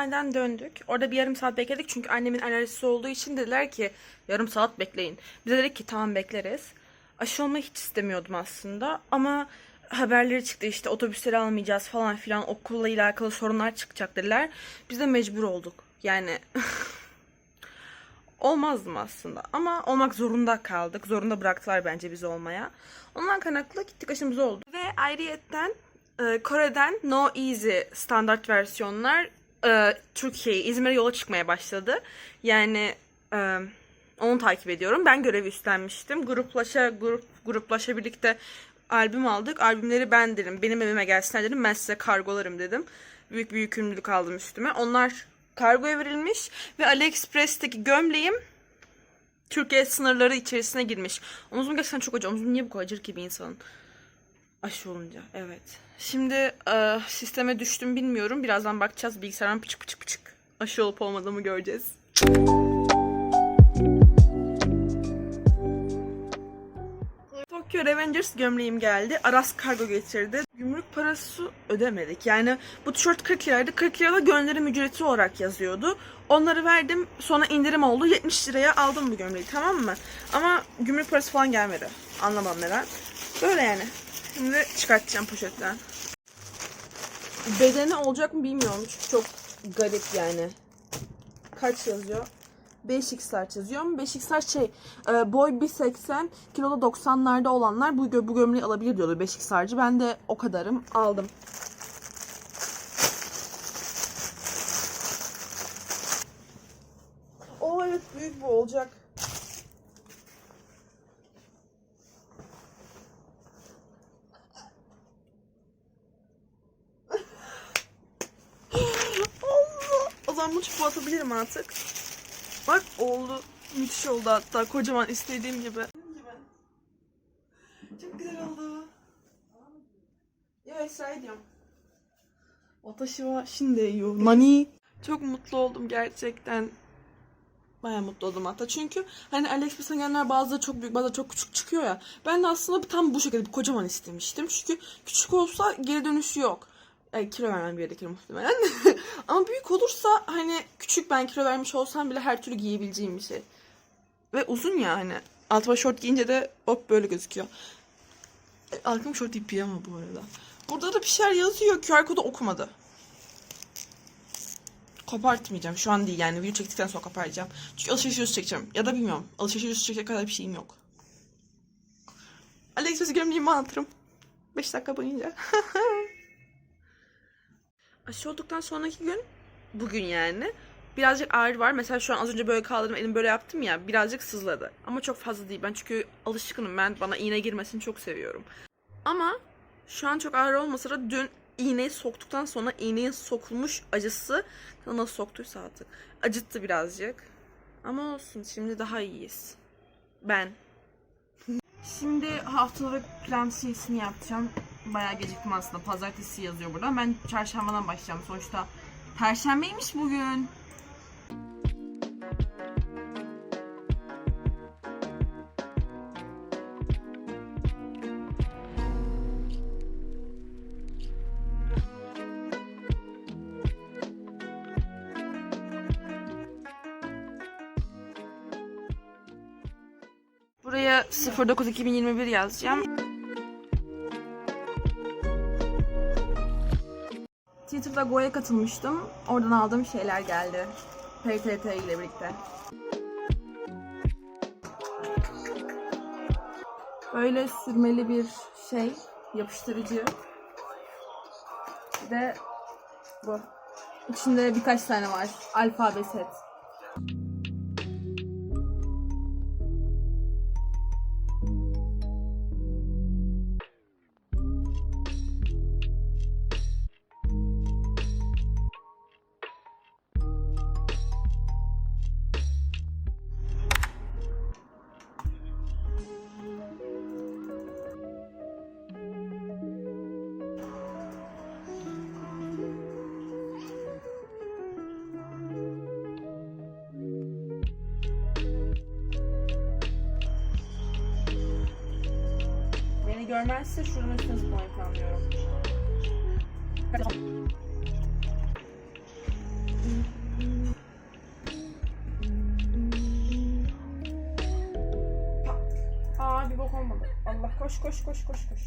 Hastaneden döndük. Orada bir yarım saat bekledik çünkü annemin alerjisi olduğu için dediler ki yarım saat bekleyin. Biz de dedik ki tamam bekleriz. Aşı olmayı hiç istemiyordum aslında ama haberleri çıktı işte otobüsleri almayacağız falan filan okulla alakalı sorunlar çıkacak dediler. Biz de mecbur olduk. Yani olmazdım aslında ama olmak zorunda kaldık. Zorunda bıraktılar bence bizi olmaya. Ondan kaynaklı gittik aşımız oldu. Ve ayrıyetten e, Kore'den No Easy standart versiyonlar e, Türkiye'ye, İzmir'e yola çıkmaya başladı. Yani e, onu takip ediyorum. Ben görevi üstlenmiştim. Gruplaşa, grup, gruplaşa birlikte albüm aldık. Albümleri ben dedim. Benim evime gelsinler dedim. Ben size kargolarım dedim. Büyük bir yükümlülük aldım üstüme. Onlar kargoya verilmiş ve AliExpress'teki gömleğim Türkiye sınırları içerisine girmiş. Omuzum gerçekten çok acı. Omuzum niye bu kadar acır ki bir insanın? Aşı olunca evet. Şimdi e, sisteme düştüm bilmiyorum. Birazdan bakacağız. Bilgisayardan pıçık pıçık pıçık. Aşı olup olmadığımı göreceğiz. Tokyo Revengers gömleğim geldi. Aras kargo getirdi. Gümrük parası ödemedik. Yani bu tişört 40 liraydı. 40 lirada gönderim ücreti olarak yazıyordu. Onları verdim. Sonra indirim oldu. 70 liraya aldım bu gömleği tamam mı? Ama gümrük parası falan gelmedi. Anlamam neden. Böyle yani. Şimdi çıkartacağım poşetten. Bedeni olacak mı bilmiyorum. Çünkü çok garip yani. Kaç yazıyor? 5x large yazıyor ama 5x large şey e, boy 1.80 kiloda 90'larda olanlar bu, bu gömleği alabilir diyordu 5x large'ı. Ben de o kadarım aldım. O evet büyük bu olacak. Bunu çubuğa atabilirim artık. Bak oldu. Müthiş oldu hatta. Kocaman istediğim gibi. Çok güzel oldu. Ya Esra ediyorum. Watashi wa şimdi yiyor. Nani? Çok mutlu oldum gerçekten. Baya mutlu oldum hatta. Çünkü hani AliExpress'ten gelenler bazıları çok büyük bazıları çok küçük çıkıyor ya. Ben de aslında tam bu şekilde bir kocaman istemiştim. Çünkü küçük olsa geri dönüşü yok. Yani kilo vermem gerekir muhtemelen. Ama büyük olursa hani küçük ben kilo vermiş olsam bile her türlü giyebileceğim bir şey. Ve uzun ya hani. Altıma şort giyince de hop böyle gözüküyor. E, Arkam şort değil pijama bu arada. Burada da bir şeyler yazıyor. QR kodu okumadı. Kopartmayacağım. Şu an değil yani. Video çektikten sonra koparacağım. Çünkü alışveriş videosu çekeceğim. Ya da bilmiyorum. Alışveriş videosu çekecek kadar bir şeyim yok. AliExpress gömleğimi anlatırım. 5 dakika boyunca. Aşı olduktan sonraki gün bugün yani birazcık ağrı var. Mesela şu an az önce böyle kaldırdım elim böyle yaptım ya birazcık sızladı. Ama çok fazla değil. Ben çünkü alışkınım. Ben bana iğne girmesini çok seviyorum. Ama şu an çok ağrı olmasa da dün iğneyi soktuktan sonra iğnenin sokulmuş acısı nasıl soktuysa artık acıttı birazcık. Ama olsun şimdi daha iyiyiz. Ben. Şimdi haftalık plan şeysini yapacağım. Bayağı geciktim aslında. Pazartesi yazıyor burada. Ben çarşambadan başlayacağım. Sonuçta perşembeymiş bugün. Buraya 09-2021 yazacağım. Twitter'da Go'ya katılmıştım. Oradan aldığım şeyler geldi. PTT ile birlikte. Böyle sürmeli bir şey, yapıştırıcı. Bir de bu. İçinde birkaç tane var. Alfabe set. görmezse şuradan üstüne zıplamayı planlıyorum. Aa bir bok olmadı. Allah koş koş koş koş koş.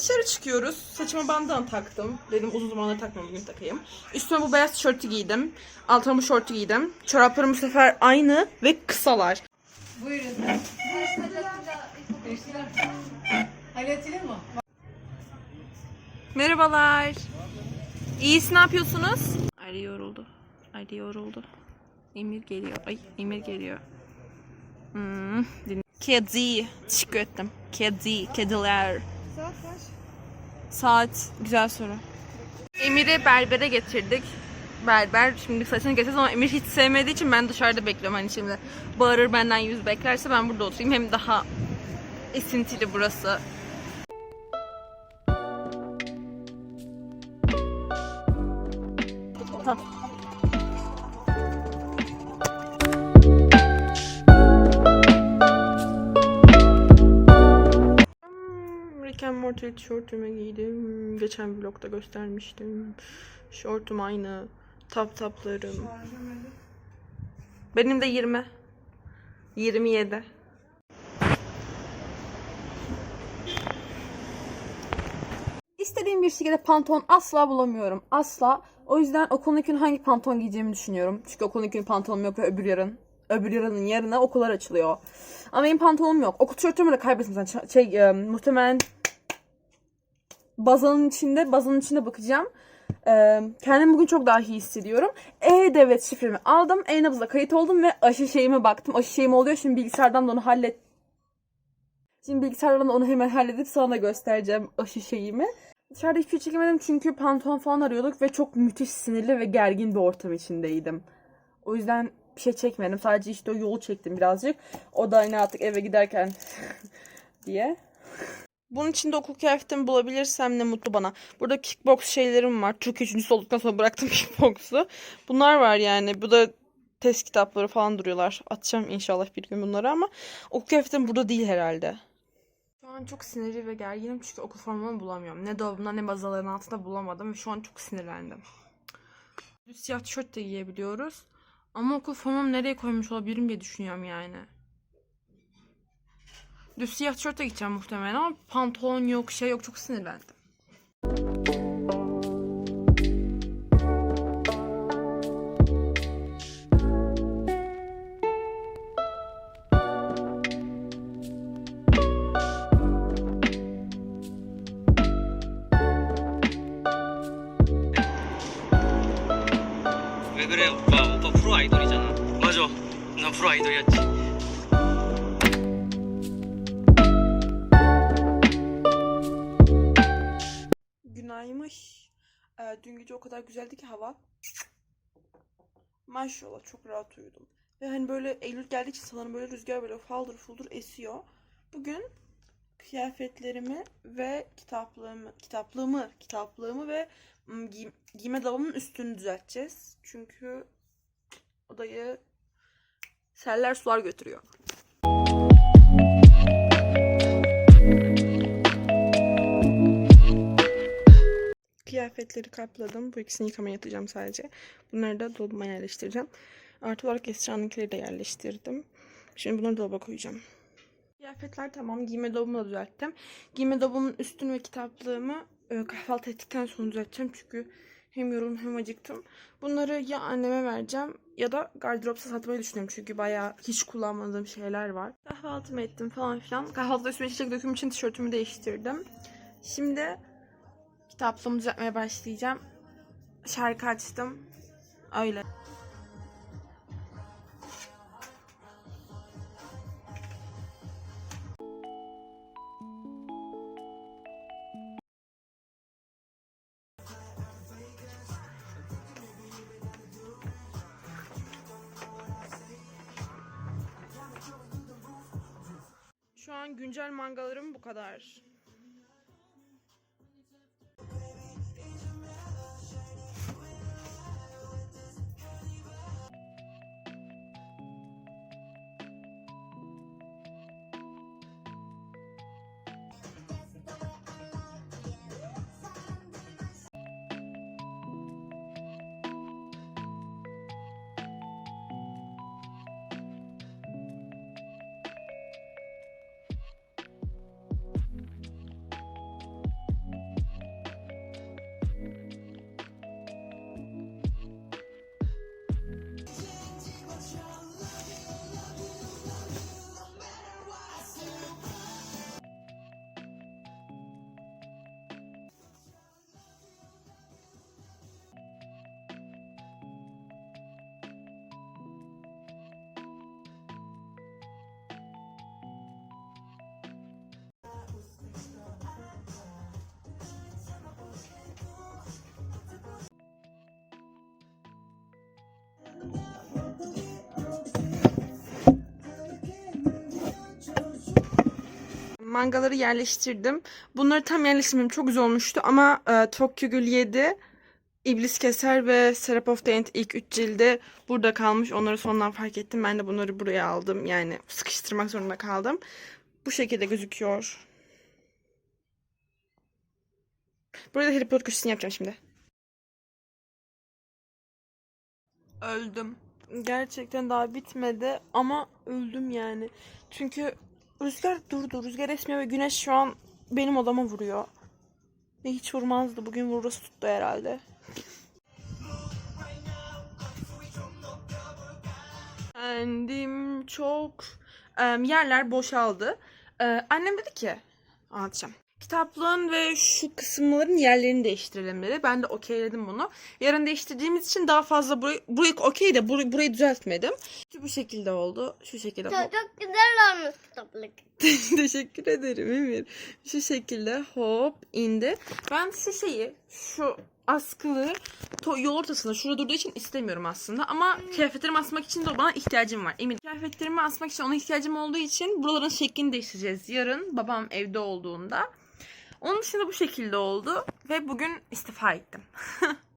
Dışarı çıkıyoruz. Saçıma bandan taktım. Dedim uzun zamandır takmam bugün takayım. Üstüme bu beyaz tişörtü giydim. Altıma bu şortu giydim. Çoraplarım bu sefer aynı ve kısalar. Merhabalar. İyisi ne yapıyorsunuz? Ali yoruldu. Ali yoruldu. Emir geliyor. Ay Emir geliyor. Hmm, Kedi. Teşekkür ettim. Kedi. Kediler. Saat güzel soru. Emir'i berbere getirdik. Berber şimdi saçını keseceğiz ama Emir hiç sevmediği için ben dışarıda bekliyorum. Hani şimdi bağırır benden yüz beklerse ben burada oturayım. Hem daha esintili burası. Morty tişörtümü giydim. Geçen vlogda göstermiştim. Şortum aynı. Tap taplarım. Benim de 20. 27. İstediğim bir şekilde pantolon asla bulamıyorum. Asla. O yüzden okulun ilk günü hangi pantolon giyeceğimi düşünüyorum. Çünkü okulun ilk günü pantolonum yok ve öbür yarın. Öbür yarının yarına okullar açılıyor. Ama benim pantolonum yok. Okul tişörtümü de kaybettim zaten. Şey, e, muhtemelen bazanın içinde, bazanın içinde bakacağım. E, kendimi bugün çok daha iyi hissediyorum. E-Devlet şifremi aldım. E-Nabız'a kayıt oldum ve aşı şeyime baktım. Aşı şeyim oluyor. Şimdi bilgisayardan da onu hallet Şimdi bilgisayardan da onu hemen halledip sana da göstereceğim aşı şeyimi. Dışarıda hiçbir şey çekemedim çünkü pantolon falan arıyorduk ve çok müthiş sinirli ve gergin bir ortam içindeydim. O yüzden bir şey çekmedim. Sadece işte o yolu çektim birazcık. O da yine artık eve giderken diye. Bunun içinde okul kıyafetimi bulabilirsem ne mutlu bana. Burada kickbox şeylerim var. Türk üçüncüsü olduktan sonra bıraktım kickboxu. Bunlar var yani. Bu da test kitapları falan duruyorlar. Atacağım inşallah bir gün bunları ama okul kıyafetim burada değil herhalde. Şu an çok sinirli ve gerginim çünkü okul formamı bulamıyorum. Ne dolabımda ne bazaların altında bulamadım ve şu an çok sinirlendim. Siyah tişört de giyebiliyoruz. Ama okul formamı nereye koymuş olabilirim diye düşünüyorum yani. Düz siyah tişörtle gideceğim muhtemelen ama pantolon yok, şey yok. Çok sinirlendim. 왜 그래 오빠 오빠 프로 아이돌이잖아 맞아 나 프로 아이돌이었지 kadar güzeldi ki hava. Maşallah çok rahat uyudum. Ve hani böyle Eylül geldiği için sanırım böyle rüzgar böyle faldır fuldur esiyor. Bugün kıyafetlerimi ve kitaplığımı, kitaplığımı, kitaplığımı ve ım, giy- giyme dolabımın üstünü düzelteceğiz. Çünkü odayı seller sular götürüyor. Kıyafetleri kapladım. Bu ikisini yıkamaya yatacağım sadece. Bunları da dolabıma yerleştireceğim. Artı olarak Esra'nınkileri de yerleştirdim. Şimdi bunları dolaba koyacağım. Kıyafetler tamam. Giyme dolabımı da düzelttim. Giyme dolabımın üstünü ve kitaplığımı e, kahvaltı ettikten sonra düzelteceğim. Çünkü hem yoruldum hem acıktım. Bunları ya anneme vereceğim ya da gardıropta satmayı düşünüyorum. Çünkü bayağı hiç kullanmadığım şeyler var. Kahvaltımı ettim falan filan. Kahvaltıda üstüme çiçek döküm için tişörtümü değiştirdim. Şimdi kitaplığımı düzeltmeye başlayacağım. Şarkı açtım. Öyle. Şu an güncel mangalarım bu kadar. Mangaları yerleştirdim. Bunları tam yerleştirmem çok güzel olmuştu ama e, Tokyo Gül 7, İblis Keser ve Serap of the End ilk 3 cildi burada kalmış. Onları sondan fark ettim. Ben de bunları buraya aldım. Yani sıkıştırmak zorunda kaldım. Bu şekilde gözüküyor. Burada Harry Potter köşesini yapacağım şimdi. Öldüm. Gerçekten daha bitmedi ama öldüm yani. Çünkü rüzgar durdu. Rüzgar esmiyor ve güneş şu an benim odama vuruyor. Ve hiç vurmazdı. Bugün vururası tuttu herhalde. Kendim çok em, yerler boşaldı. Ee, annem dedi ki anlatacağım. Kitaplığın ve şu kısımların yerlerini değiştirelim dedi. Ben de okeyledim bunu. Yarın değiştirdiğimiz için daha fazla burayı, burayı okey de burayı, burayı düzeltmedim. İşte bu şekilde oldu. Şu şekilde. Çok, çok güzel olmuş kitaplık. Teşekkür ederim Emir. Şu şekilde hop indi. Ben şu şeyi, şu askılı yol ortasında şurada durduğu için istemiyorum aslında. Ama kıyafetlerimi asmak için de bana ihtiyacım var. Emin. Kıyafetlerimi asmak için ona ihtiyacım olduğu için buraların şeklini değiştireceğiz. Yarın babam evde olduğunda. Onun dışında bu şekilde oldu ve bugün istifa ettim.